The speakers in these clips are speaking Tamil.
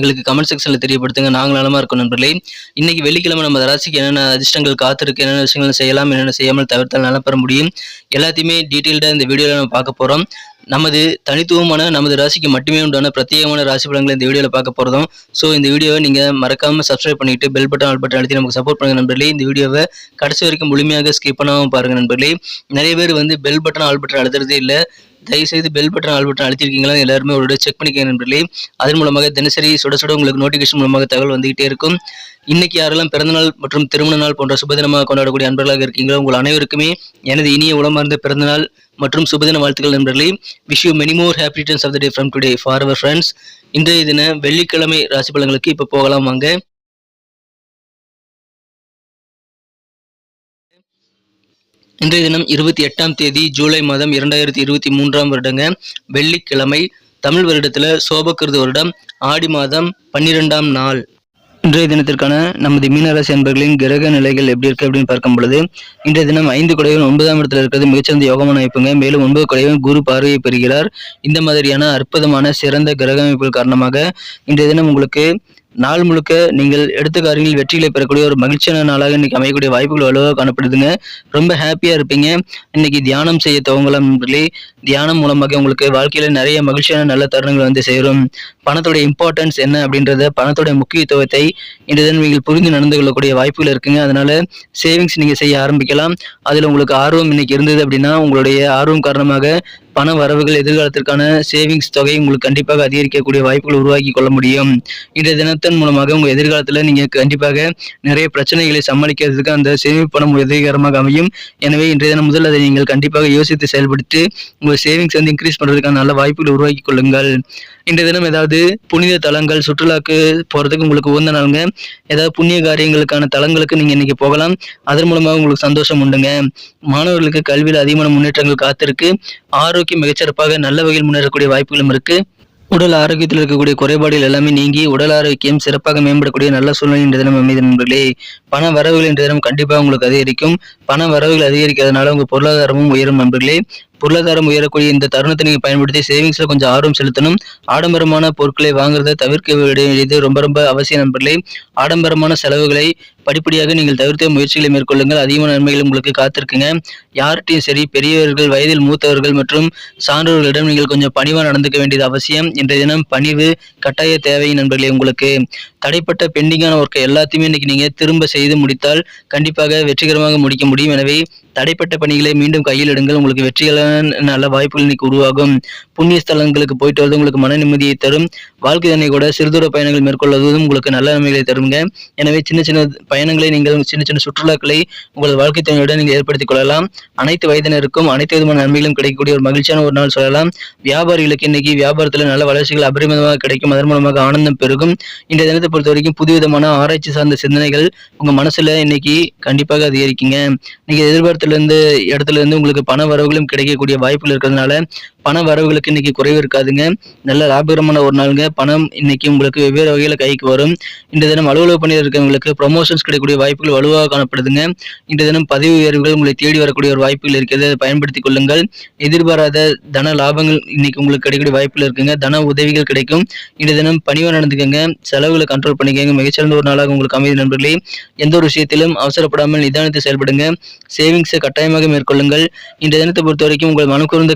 எங்களுக்கு கமெண்ட் செக்ஷனில் தெரியப்படுத்துங்க. நாங்கள் நலமாக இருக்கும் நண்பர்களே. இன்னைக்கு வெள்ளிக்கிழமை நம்ம ராசிக்கு என்னென்ன அதிர்ஷ்டங்கள் காத்திருக்கு என்னென்ன விஷயங்கள் செய்யலாம் என்னென்ன செய்யாமல் தவிர்த்தால் நல்லா பெற முடியும். எல்லாத்தையுமே டீட்டெயில்டாக இந்த வீடியோவில் நம்ம பார்க்க போகிறோம் நமது தனித்துவமான நமது ராசிக்கு மட்டுமே உண்டான பிரத்யேகமான ராசி பலன்களை இந்த வீடியோவில் பார்க்க போகிறோம் ஸோ இந்த வீடியோவை நீங்கள் மறக்காமல் சப்ஸ்கிரைப் பண்ணிட்டு பெல் பட்டன் ஆல் பட்டன் அழுத்தி நமக்கு சப்போர்ட் பண்ணுங்க நண்பர்களே. இந்த வீடியோவை கடைசி வரைக்கும் முழுமையாக ஸ்கிப் பண்ணாமல் பாருங்க நண்பர்களே. நிறைய பேர் வந்து பெல் பட்டன் ஆல் பட்டன் அழுத்துறதே இல்லை. தயவுசெய்து பெல் பட்டன் ஆல் பட்டன் அழுத்திருக்கீங்களா எல்லாருமே ஒரு செக் பண்ணிக்க நண்பர்களே. அதன் மூலமாக தினசரி சுட சுட உங்களுக்கு நோட்டிஃபிகேஷன் மூலமாக தகவல் வந்துகிட்டே இருக்கும். இன்னைக்கு யாரெல்லாம் பிறந்தநாள் மற்றும் திருமண நாள் போன்ற சுபதினமாக கொண்டாடக்கூடிய அன்பர்களாக இருக்கீங்களோ உங்கள் அனைவருக்குமே எனது இனிய உளமார்ந்த பிறந்தநாள் மற்றும் சுபதின வாழ்த்துக்கள் நண்பர்களே. Wish you many more happy returns of the day from today for our friends இன்றைய தின வெள்ளிக்கிழமை ராசி பலன்களுக்கு இப்போ போகலாம் வாங்க. இன்றைய தினம் இருபத்தி எட்டாம் தேதி ஜூலை மாதம் இரண்டாயிரத்தி இருபத்தி மூன்றாம் வருடங்க. வெள்ளிக்கிழமை தமிழ் வருடத்துல சோபக்கிருது வருடம் ஆடி மாதம் பன்னிரெண்டாம் நாள். இன்றைய தினத்திற்கான நமது மீனராசி அன்பர்களின் கிரக நிலைகள் எப்படி இருக்கு அப்படின்னு பார்க்கும் பொழுது இன்றைய தினம் ஐந்து குடையும் ஒன்பதாம் இடத்துல இருக்கிறது. மிகச்சிறந்த யோகமான அமைப்புங்க. மேலும் ஒன்பது குடையும் குரு பார்வையை பெறுகிறார். இந்த மாதிரியான அற்புதமான சிறந்த கிரக அமைப்புகள் காரணமாக இன்றைய தினம் உங்களுக்கு நாள் முழுக்க நீங்கள் எடுத்த காரியங்களில் வெற்றிகளை பெறக்கூடிய ஒரு மகிழ்ச்சியான நாளாக இன்னைக்கு அமையக்கூடிய வாய்ப்புகள் வலுவாக காணப்படுதுங்க. ரொம்ப ஹாப்பியா இருப்பீங்க. இன்னைக்கு தியானம் செய்ய துவங்கலாம் நண்பர்களே தியானம் மூலமாக உங்களுக்கு வாழ்க்கையில நிறைய மகிழ்ச்சியான நல்ல தருணங்கள் வந்து சேரும். பணத்தோட இம்பார்ட்டன்ஸ் என்ன அப்படின்றத பணத்தோட முக்கியத்துவத்தை இன்றைய தினம் நீங்கள் புரிந்து நடந்து கொள்ளக்கூடிய வாய்ப்புகள் இருக்குங்க. அதனால சேவிங்ஸ் நீங்க செய்ய ஆரம்பிக்கலாம். அதுல உங்களுக்கு ஆர்வம் இன்னைக்கு இருந்தது அப்படின்னா உங்களுடைய ஆர்வம் காரணமாக பண வரவுகள் எதிர்காலத்திற்கான சேவிங்ஸ் தொகை உங்களுக்கு கண்டிப்பாக அதிகரிக்கக்கூடிய வாய்ப்புகள் உருவாக்கி கொள்ள முடியும். இன்றைய தினத்தின் மூலமாக உங்கள் எதிர்காலத்தில் நீங்கள் கண்டிப்பாக நிறைய பிரச்சனைகளை சமாளிக்கிறதுக்கு அந்த சேமிப்பு பணம் உதவிகரமாக அமையும். எனவே இன்றைய தினம் முதல் அதை நீங்கள் கண்டிப்பாக யோசித்து செயல்படுத்தி உங்கள் சேவிங்ஸ் வந்து இன்க்ரீஸ் பண்ணுறதுக்கான நல்ல வாய்ப்புகளை உருவாக்கி கொள்ளுங்கள். இன்றைய தினம் ஏதாவது புனித தலங்கள் சுற்றுலாக்கு போகிறதுக்கு உங்களுக்கு உகந்த நாளுங்க. ஏதாவது புண்ணிய காரியங்களுக்கான தலங்களுக்கு நீங்கள் இன்னைக்கு போகலாம். அதன் மூலமாக உங்களுக்கு சந்தோஷம் உண்டுங்க. மாணவர்களுக்கு கல்வியில் அதிகமான முன்னேற்றங்கள் காத்திருக்கு. ஆரோக்கியம் மிகச்சிறப்பாக நல்ல வகையில் முன்னேறக்கூடிய வாய்ப்புகளும் இருக்கு. உடல் ஆரோக்கியத்தில் இருக்கக்கூடிய குறைபாடுகள் எல்லாமே நீங்கி உடல் ஆரோக்கியம் சிறப்பாக மேம்படக்கூடிய நல்ல சூழ்நிலை இன்றைய தினம் அமைதி நண்பர்களே. பண வரவுகள் இன்றைய தினம் கண்டிப்பாக உங்களுக்கு அதிகரிக்கும். பண வரவுகள் அதிகரிக்கிறதுனால உங்கள் பொருளாதாரமும் உயரும் நண்பர்களே. பொருளாதாரம் உயரக்கூடிய இந்த தருணத்தை நீங்கள் பயன்படுத்தி சேவிங்ஸில் கொஞ்சம் ஆர்வம் செலுத்தணும். ஆடம்பரமான பொருட்களை வாங்குறதை தவிர்க்க வேண்டியது ரொம்ப ரொம்ப அவசியம் நண்பர்களே. ஆடம்பரமான செலவுகளை படிப்படியாக நீங்கள் தவிர்த்த முயற்சிகளை மேற்கொள்ளுங்கள். அதிகமான நன்மைகள் உங்களுக்கு காத்திருக்குங்க. யார்கிட்டையும் சரி பெரியவர்கள் வயதில் மூத்தவர்கள் மற்றும் சான்றோர்களிடம் நீங்கள் கொஞ்சம் பணிவாக நடந்துக்க வேண்டியது அவசியம். இன்றைய தினம் பணிவு கட்டாய தேவை நண்பர்களே உங்களுக்கு. தடைப்பட்ட பெண்டிங்கான ஒர்க்கை எல்லாத்தையுமே இன்னைக்கு நீங்கள் திரும்ப செய்து முடித்தால் கண்டிப்பாக வெற்றிகரமாக முடிக்க முடியும். எனவே தடைப்பட்ட பணிகளை மீண்டும் கையில் எடுங்கள். உங்களுக்கு வெற்றிகளான நல்ல வாய்ப்புகள் இன்னைக்கு உருவாகும். புண்ணிய ஸ்தலங்களுக்கு போயிட்டு வருவது உங்களுக்கு மன நிம்மதியை தரும். வாழ்க்கை தன்னை கூட சிறுதூர பயணங்கள் மேற்கொள்வதும் உங்களுக்கு நல்ல நன்மைகளை தருங்க. எனவே சின்ன சின்ன பயணங்களை நீங்கள் சின்ன சின்ன சுற்றுலாக்களை உங்கள் வாழ்க்கை துணையுடன் நீங்கள் ஏற்படுத்திக் கொள்ளலாம். அனைத்து வயதினருக்கும் அனைத்து விதமான நன்மைகளும் கிடைக்கக்கூடிய ஒரு மகிழ்ச்சியான ஒரு நாள் சொல்லலாம். வியாபாரிகளுக்கு இன்னைக்கு வியாபாரத்தில் நல்ல வளர்ச்சிகள் அபரிமிதமாக கிடைக்கும். அதன் மூலமாக ஆனந்தம் பெருகும். இன்றைய தினத்தை பொறுத்த வரைக்கும் புதுவிதமான ஆராய்ச்சி சார்ந்த சிந்தனைகள் உங்க மனசுல இன்னைக்கு கண்டிப்பாக அதிகரிக்குங்க. நீங்க எதிர்பார்த்து இருந்து இடத்துல இருந்து உங்களுக்கு பண வரவுகளும் கிடைக்கக்கூடிய வாய்ப்புகள் இருக்கிறதுனால பண வரவுகளுக்கு இன்னைக்கு குறைவு இருக்காதுங்க. நல்ல லாபகரமான ஒரு நாளுங்க. பணம் இன்னைக்கு உங்களுக்கு வெவ்வேறு வகையில கைக்கு வரும். இந்த தினம் அலுவலக பணியில் இருக்கிறவங்களுக்கு ப்ரொமோஷன்ஸ் கிடைக்கக்கூடிய வாய்ப்புகள் வலுவாக காணப்படுதுங்க. இந்த தினம் பதவி உயர்வுகள் உங்களை தேடி வரக்கூடிய ஒரு வாய்ப்புகள் இருக்கிறது அதை பயன்படுத்திக் கொள்ளுங்கள். எதிர்பாராத தன லாபங்கள் இன்னைக்கு உங்களுக்கு கிடைக்கக்கூடிய வாய்ப்புகள் இருக்குங்க. தன உதவிகள் கிடைக்கும். இந்த தினம் பணிவாக நடந்துக்கங்க. செலவுகளை கண்ட்ரோல் பண்ணிக்கங்க. மிகச்சிறந்த ஒரு நாளாக உங்களுக்கு அமைதி நண்பர்களே. எந்த ஒரு விஷயத்திலும் அவசரப்படாமல் நிதானத்தை செயல்படுங்க. சேவிங்ஸை கட்டாயமாக மேற்கொள்ளுங்கள். இந்த தினத்தை பொறுத்த வரைக்கும் உங்கள் மனக்குறந்த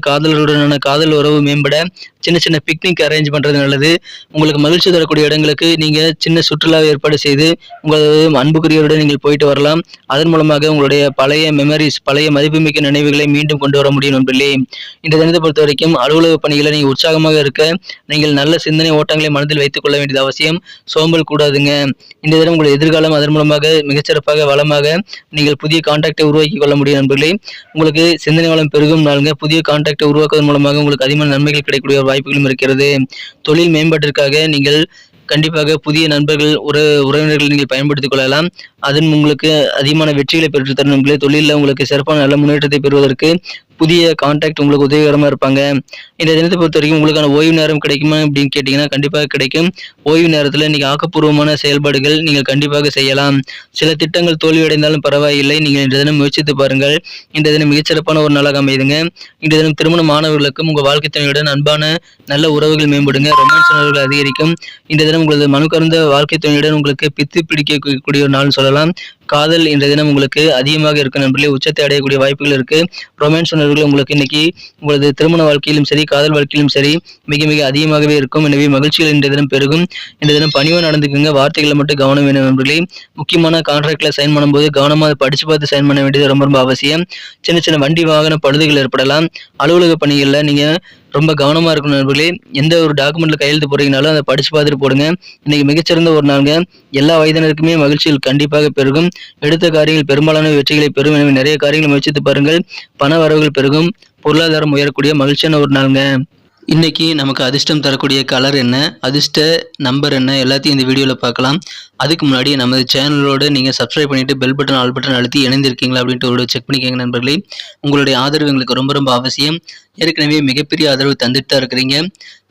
காதலர்களுடனான காதல் உறவு மேம்பட சின்ன சின்ன பிக்னிக் அரேஞ்ச் பண்றது நல்லது. உங்களுக்கு மகிழ்ச்சி தரக்கூடிய இடங்களுக்கு நீங்க சின்ன சுற்றுலா ஏற்பாடு செய்து உங்களது அன்புக்குரியவருடன் நீங்கள் போயிட்டு வரலாம். அதன் மூலமாக உங்களுடைய பழைய மெமரிஸ் பழைய மதிப்புமிக்க நினைவுகளை மீண்டும் கொண்டு வர முடியும் நண்பர்களே. இந்த தினத்தை பொறுத்த வரைக்கும் அலுவலக பணிகளை நீங்கள் உற்சாகமாக இருக்க நீங்கள் நல்ல சிந்தனை ஓட்டங்களை மனதில் வைத்துக் கொள்ள வேண்டியது அவசியம். சோம்பல் கூடாதுங்க. இந்த தினம் உங்கள் எதிர்காலம் அதன் மூலமாக மிகச்சிறப்பாக வளமாக நீங்கள் புதிய கான்டாக்டை உருவாக்கி கொள்ள முடியும் நண்பர்களே. உங்களுக்கு சிந்தனை வளம் பெருகும் நாளுங்க. புதிய கான்டாக்டை உருவாக்குவதன் மூலமாக உங்களுக்கு அதிகமான நன்மைகள் கிடைக்கக்கூடிய வாய்ப்புகளும் இருக்கிறது. தொழில் மேம்பாட்டிற்காக நீங்கள் கண்டிப்பாக புதிய நண்பர்கள் உற உறவினர்கள் நீங்கள் பயன்படுத்திக் கொள்ளலாம். அதன் உங்களுக்கு அதிகமான வெற்றிகளை பெற்றுத்தரும் நண்பர்களே தொழிலில் உங்களுக்கு சிறப்பான நல்ல முன்னேற்றத்தை பெறுவதற்கு புதிய கான்டாக்ட் உங்களுக்கு உதவிகரமாக இருப்பாங்க. இந்த தினத்தை பொறுத்த வரைக்கும் உங்களுக்கான ஓய்வு நேரம் கிடைக்குமா அப்படின்னு கேட்டிங்கன்னா கண்டிப்பாக கிடைக்கும். ஓய்வு நேரத்தில் நீங்கள் ஆக்கப்பூர்வமான செயல்பாடுகள் நீங்கள் கண்டிப்பாக செய்யலாம். சில திட்டங்கள் தோல்வியடைந்தாலும் பரவாயில்லை. நீங்கள் இன்றைய தினம் முயற்சித்து பாருங்கள். இந்த தினம் மிகச்சிறப்பான ஒரு நாளாக அமைதுங்க. இன்றைய தினம் திருமண மாணவர்களுக்கும் உங்கள் வாழ்க்கை துணையுடன் அன்பான நல்ல உறவுகள் மேம்படுங்க. ரொமான்ஸ் உணர்வுகள் அதிகரிக்கும். இந்த தினம் உங்களது மனு கறந்த வாழ்க்கை துணையுடன் உங்களுக்கு பித்து பிடிக்கக்கூடிய ஒரு நாள்னு சொல்லலாம். সালাম காதல் இன்றைய தினம் உங்களுக்கு அதிகமாக இருக்கும் நண்பர்களே உச்சத்தை அடையக்கூடிய வாய்ப்புகள் இருக்கு. ரொமான்ஸ் உணர்வுகள் உங்களுக்கு இன்னைக்கு உங்களது திருமண வாழ்க்கையிலும் சரி காதல் வாழ்க்கையிலும் சரி மிக மிக அதிகமாகவே இருக்கும். எனவே மகிழ்ச்சிகள் இன்றைய தினம் பெருகும். இன்றைய தினம் பணிவாக நடந்துக்குங்க. வார்த்தைகளை மட்டும் கவனம் வேணும் நண்பர்களே முக்கியமான கான்ட்ராக்ட்ல சைன் பண்ணும்போது கவனமாக படிச்சு பார்த்து சைன் பண்ண வேண்டியது ரொம்ப ரொம்ப அவசியம். சின்ன சின்ன வண்டி வாகன பழுதுகள் ஏற்படலாம். அலுவலக பணிகளில் நீங்க ரொம்ப கவனமாக இருக்கணும் நண்பர்களே எந்த ஒரு டாக்குமெண்ட்ல கையெழுத்து போடுறீங்கனாலும் அதை படிச்சு பார்த்துட்டு போடுங்க. இன்னைக்கு மிகச்சிறந்த ஒரு நாளுங்க. எல்லா வயதினருக்குமே மகிழ்ச்சிகள் கண்டிப்பாக பெருகும். எடுத்த காரியங்கள் பெரும்பாலான வெற்றிகளை பெறும். எனவே நிறைய காரியங்களை முயற்சித்து பாருங்கள். பண வரவுகள் பெருகும். பொருளாதாரம் உயரக்கூடிய மகிழ்ச்சியான ஒரு நாளுங்க. இன்னைக்கு நமக்கு அதிர்ஷ்டம் தரக்கூடிய கலர் என்ன? அதிர்ஷ்ட நம்பர் என்ன? எல்லாத்தையும் இந்த வீடியோவில் பார்க்கலாம். அதுக்கு முன்னாடி நமது சேனலோடு நீங்கள் சப்ஸ்கிரைப் பண்ணிட்டு பெல் பட்டன் ஆல் பட்டன் அழுத்தி இணைந்திருக்கீங்களா அப்படின்ட்டு ஒரு செக் பண்ணிக்கோங்க நண்பர்களே. உங்களுடைய ஆதரவு எங்களுக்கு ரொம்ப ரொம்ப அவசியம். ஏற்கனவே மிகப்பெரிய ஆதரவு தந்துட்டு தான் இருக்கிறீங்க.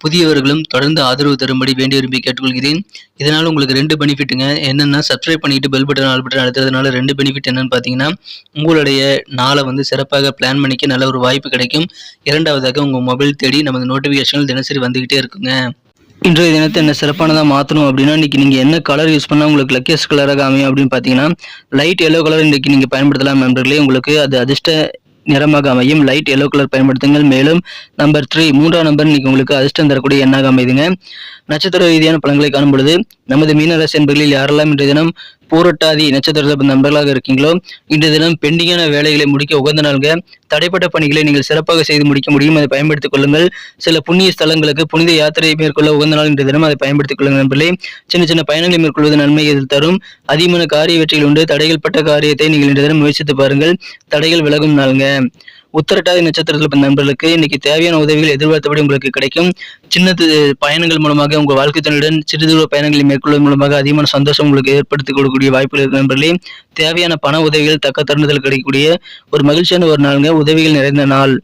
புதியவர்களும் தொடர்ந்து ஆதரவு தரும்படி வேண்டி விரும்பி கேட்டுக்கொள்கிறேன். இதனால் உங்களுக்கு ரெண்டு பெனிஃபிட்டுங்க என்னென்னா சப்ஸ்கிரைப் பண்ணிட்டு பெல் பட்டன் ஆல் பட்டன் அழுத்துறதுனால ரெண்டு பெனிஃபிட் என்னன்னு பார்த்தீங்கன்னா உங்களுடைய நாளை வந்து சிறப்பாக பிளான் பண்ணிக்க நல்ல ஒரு வாய்ப்பு கிடைக்கும். இரண்டாவதாக உங்கள் மொபைல் தேடி நமது நோட்டிஃபிகேஷன்கள் தினசரி வந்துக்கிட்டே இருக்குங்க. இன்றைய தினத்தை என்ன சிறப்பானதாக மாற்றணும் அப்படின்னா இன்றைக்கி நீங்கள் என்ன கலர் யூஸ் பண்ணால் உங்களுக்கு லக்கியஸ்ட் கலராக அமையும் அப்படின்னு பார்த்தீங்கன்னா லைட் எல்லோ கலர் இன்னைக்கு நீங்கள் பயன்படுத்தலாம் நண்பர்களே. உங்களுக்கு அது அதிர்ஷ்ட நிறமாக அமையும். லைட் எல்லோ கலர் பயன்படுத்துங்கள். மேலும் நம்பர் த்ரீ மூன்றாம் நம்பர் இன்னைக்கு உங்களுக்கு அதிர்ஷ்டம் தரக்கூடிய எண்ணாக அமைதுங்க. நட்சத்திர ரீதியான பலன்களை காணும் பொழுது நமது மீனராசி என்பர்களில் யாரெல்லாம் இன்றைய தினம் பூரட்டாதி நட்சத்திரத்தை நண்பர்களாக இருக்கீங்களோ? இன்றைய தினம் பெண்டிங்கான வேலைகளை முடிக்க உகந்த நாள்க தடைப்பட்ட பணிகளை நீங்கள் சிறப்பாக செய்து முடிக்க முடியும். அதை பயன்படுத்திக் கொள்ளுங்கள். சில புண்ணிய ஸ்தலங்களுக்கு புனித யாத்திரையை மேற்கொள்ள உகந்த நாள் இன்றைய தினம் அதை பயன்படுத்திக் கொள்ளுங்கள் நண்பர்களே. சின்ன சின்ன பயணங்களை மேற்கொள்வது நன்மை எதில் தரும். அதிகமான காரிய வெற்றிகள் உண்டு. தடைகள் பட்ட காரியத்தை நீங்கள் இன்றைய தினம் முயற்சித்து பாருங்கள். தடைகள் விலகும் நாளுங்க உத்தரட்டாதி நட்சத்திரத்தில் பிறந்த நண்பர்களுக்கு இன்னைக்கு தேவையான உதவிகள் எதிர்பார்த்தபடி உங்களுக்கு கிடைக்கும். சின்ன பயணங்கள் மூலமாக உங்கள் வாழ்க்கை துணையுடன் சிறு தூர பயணங்களை மேற்கொள்வதன் மூலமாக அதிகமான சந்தோஷம் உங்களுக்கு ஏற்படுத்தி கொடுக்கக்கூடிய வாய்ப்புகள் இருக்கு நண்பர்களே தேவையான பண உதவிகள் தக்க தருணத்தில் கிடைக்கக்கூடிய ஒரு மகிழ்ச்சியான ஒரு நாளுங்க. உதவிகள் நிறைந்த நாள்.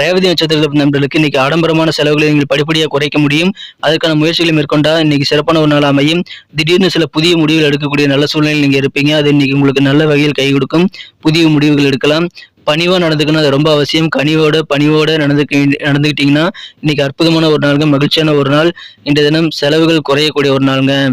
ரேவதி நட்சத்திரத்தில் நண்பர்களுக்கு இன்னைக்கு ஆடம்பரமான செலவுகளை நீங்கள் படிப்படியாக குறைக்க முடியும். அதற்கான முயற்சிகளை மேற்கொண்டா இன்னைக்கு சிறப்பான ஒரு நாள் அமையும். திடீர்னு சில புதிய முடிவுகள் எடுக்கக்கூடிய நல்ல சூழ்நிலையில் நீங்கள் இருப்பீங்க. அது இன்னைக்கு உங்களுக்கு நல்ல வகையில் கை கொடுக்கும். புதிய முடிவுகள் எடுக்கலாம். பணிவா நடந்துக்கணும். அது ரொம்ப அவசியம். கனிவோட பணிவோட நடந்துக்க நடந்துக்கிட்டீங்கன்னா இன்னைக்கு அற்புதமான ஒரு நாளுங்க. மகிழ்ச்சியான ஒரு நாள். இன்றைய தினம் செலவுகள் குறையக்கூடிய ஒரு நாளுங்க.